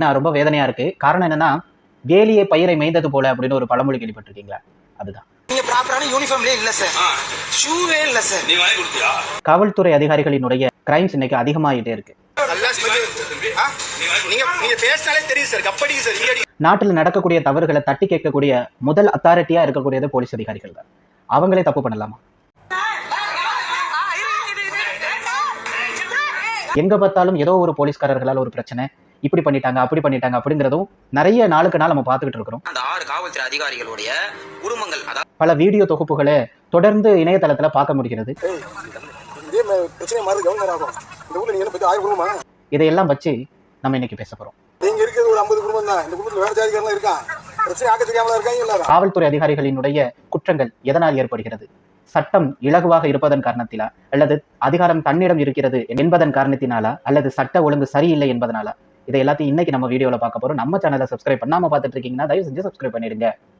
நான் ரொம்ப வேதனையா இருக்கு. காரணம் என்னன்னா வேலியை பயிரை மேய்ந்தது போல அப்படின்னு ஒரு பழமொழி கேள்விப்பட்டிருக்கீங்களா? அதுதான். நீங்க ப்ராப்பரான யூனிஃபார்ம்லயே இல்ல சார் ஷூவே இல்ல சார் நீ வாங்கி கொடுத்தியா? காவல்துறை அதிகாரிகளினுடைய கிரைம்ஸ் இன்னைக்கு அதிகமாயிட்டே இருக்கு. நல்லா smell. ஆ? நீங்க நீங்க பேசினாலே தெரியும் சார் கப்படிங்க சார் இங்க அடி நாட்டில் நடக்கக்கூடிய தவறுகளை தட்டி கேட்கக்கூடிய முதல் அத்தாரிட்டியா இருக்கக்கூடியது போலீஸ் அதிகாரிகள் தான். அவங்களே தப்பு பண்ணலாமா? எங்க பார்த்தாலும் ஏதோ ஒரு போலீஸ்காரர்களால் ஒரு பிரச்சனை இப்படி பண்ணிட்டாங்க அப்படி பண்ணிட்டாங்க அப்படிங்கிறதும் நிறைய நாளுக்கு நாள் நம்ம பார்த்துக்கிட்டு இருக்கிறோம். அந்த ஆறு காவல்துறை அதிகாரிகளுடைய குடும்பங்கள் பல வீடியோ தொகுப்புகளை தொடர்ந்து இணையதளத்துல பார்க்க முடிகிறது. இதையெல்லாம் வச்சு நம்ம இன்னைக்கு பேச போறோம். நீங்க இருக்கிறது ஒரு ஐம்பது குடும்பம் தான். இந்த குடும்பத்துல வேற ஜாதிக்காரலாம் இருக்கான் பிரச்சனை ஆக்க தெரியாமல இருக்காங்க எல்லாரும். காவல்துறை அதிகாரிகளினுடைய குற்றங்கள் எதனால் ஏற்படுகிறது? சட்டம் இலகுவாக இருப்பதன் காரணத்திலா? அல்லது அதிகாரம் தன்னிடம் இருக்கிறது என்பதன் காரணத்தினாலா? அல்லது சட்ட ஒழுங்கு சரியில்லை என்பதனாலா? இதை எல்லாத்தையும் இன்னைக்கு நம்ம வீடியோவில் பார்க்க போகிறோம் நம்ம சேனலை சப்ஸ்கிரைப் பண்ணாம பார்த்துட்டு இருக்கீங்கன்னா தயவு செஞ்சு சப்ஸ்கிரைப் பண்ணிடுங்க.